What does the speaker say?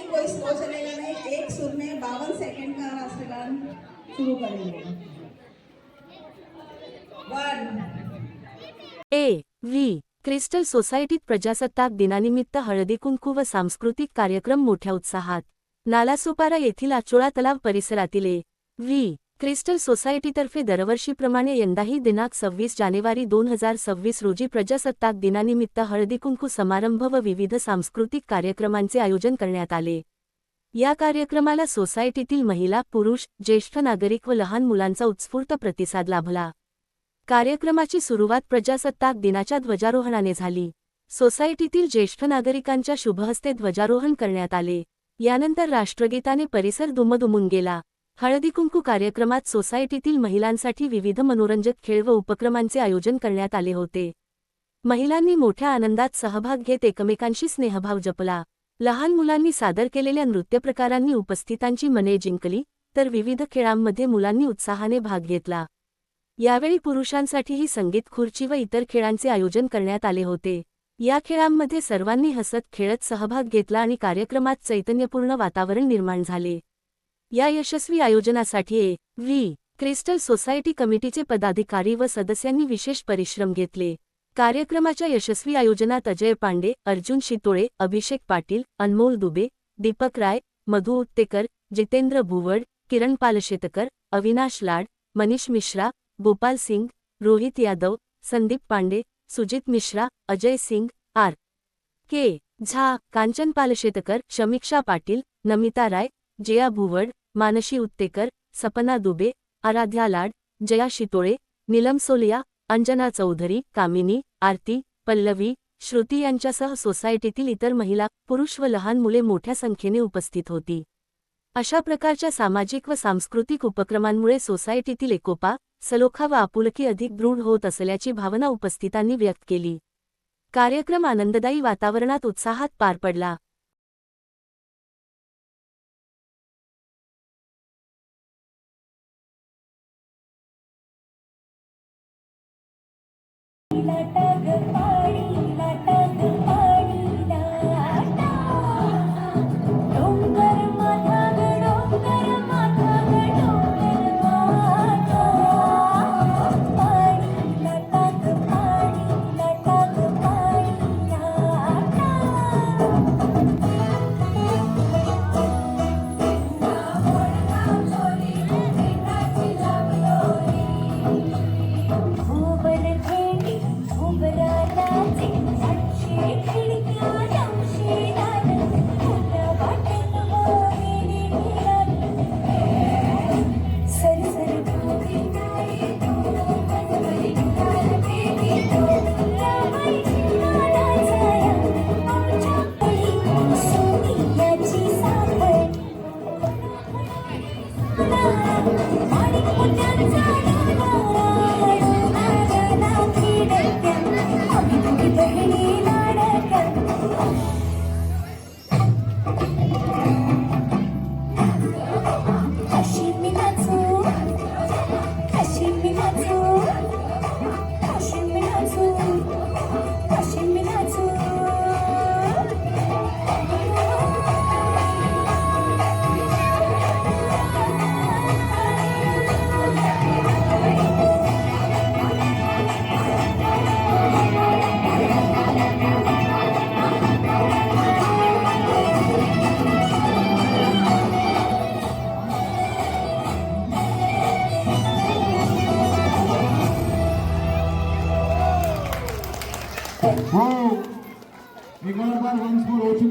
नहीं कोई स्लो चलेगा नहीं एक सुर में बावन सेकंड का राष्ट्रगान शुरू करेंगे वन ए व्ही क्रिस्टल सोसायटीत प्रजासत्ताक दिनानिमित्त हळदी कुंकू व सांस्कृतिक कार्यक्रम मोठ्या उत्साहात. नालासोपारा येथील आचोळा तलाव परिसरातील ए व्ही क्रिस्टल सोसायटीतर्फे दरवर्षीप्रमाणे यंदाही दिनांक सव्वीस जानेवारी दोन हजार सव्वीस रोजी प्रजासत्ताक दिनानिमित्त हळदीकुंकू समारंभ व विविध सांस्कृतिक कार्यक्रमांचे आयोजन करण्यात आले. या कार्यक्रमाला सोसायटीतील महिला पुरुष ज्येष्ठ नागरिक व लहान मुलांचा उत्स्फूर्त प्रतिसाद लाभला. कार्यक्रमाची सुरुवात प्रजासत्ताक दिनाच्या ध्वजारोहणाने झाली. सोसायटीतील ज्येष्ठ नागरिकांच्या शुभहस्ते ध्वजारोहण करण्यात आले. यानंतर राष्ट्रगीताने परिसर दुमदुमून गेला. हळदीकुंकू कार्यक्रमात सोसायटीतील महिलांसाठी विविध मनोरंजक खेळ व उपक्रमांचे आयोजन करण्यात आले होते. महिलांनी मोठ्या आनंदात सहभाग घेत एकमेकांशी स्नेहभाव जपला. लहान मुलांनी सादर केलेल्या नृत्यप्रकारांनी उपस्थितांची मने जिंकली तर विविध खेळांमध्ये मुलांनी उत्साहाने भाग घेतला. यावेळी पुरुषांसाठीही संगीत खुर्ची व इतर खेळांचे आयोजन करण्यात आले होते. या खेळांमध्ये सर्वांनी हसत खेळत सहभाग घेतला आणि कार्यक्रमात चैतन्यपूर्ण वातावरण निर्माण झाले. या यशस्वी आयोजनासाठी व्ही. क्रिस्टल सोसायटी कमिटीचे पदाधिकारी व सदस्यांनी विशेष परिश्रम घेतले. कार्यक्रमाच्या यशस्वी आयोजनात अजय पांडे अर्जुन शितोळे अभिषेक पाटील अनमोल दुबे दीपक राय मधु उत्तेकर जितेंद्र भुवड किरण पालशेतकर अविनाश लाड मनीष मिश्रा गोपाल सिंग रोहित यादव संदीप पांडे सुजित मिश्रा अजय सिंग आर. के. झा. कांचन पालशेतकर शमीक्षा पाटील नमिता राय जया भुवड मानशी उत्तेकर सपना दुबे आराध्या लाड जया शितोळे नीलम सोलिया अंजना चौधरी कामिनी आरती पल्लवी श्रुती यांच्यासह सोसायटीतील इतर महिला पुरुष व लहान मुले मोठ्या संख्येने उपस्थित होती. अशा प्रकारच्या सामाजिक व सांस्कृतिक उपक्रमांमुळे सोसायटीतील एकोपा सलोखा व आपुलकी अधिक दृढ होत असल्याची भावना उपस्थितांनी व्यक्त केली. कार्यक्रम आनंददायी वातावरणात उत्साहात पार पडला. who, we got our.